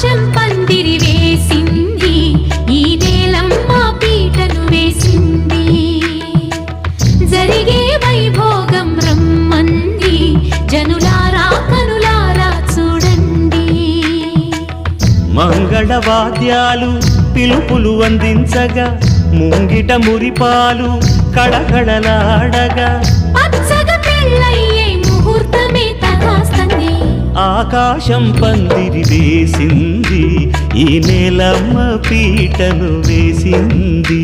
ఆకాశం పందిరి వేసింది ఈ నేలమ్మ పీటను వేసింది. జరిగే వైభోగం రమ్మంది జనులారా కనులారా చూడండి. మంగళవాద్యాలు పిలుపులు అందించగా ముంగిట మురిపాలు కళకళలాడగా. పచ్చగా తగాస్తంది ఆకాశం పందిరి వేసింది ఈ నెలమ్మ పీటను వేసింది.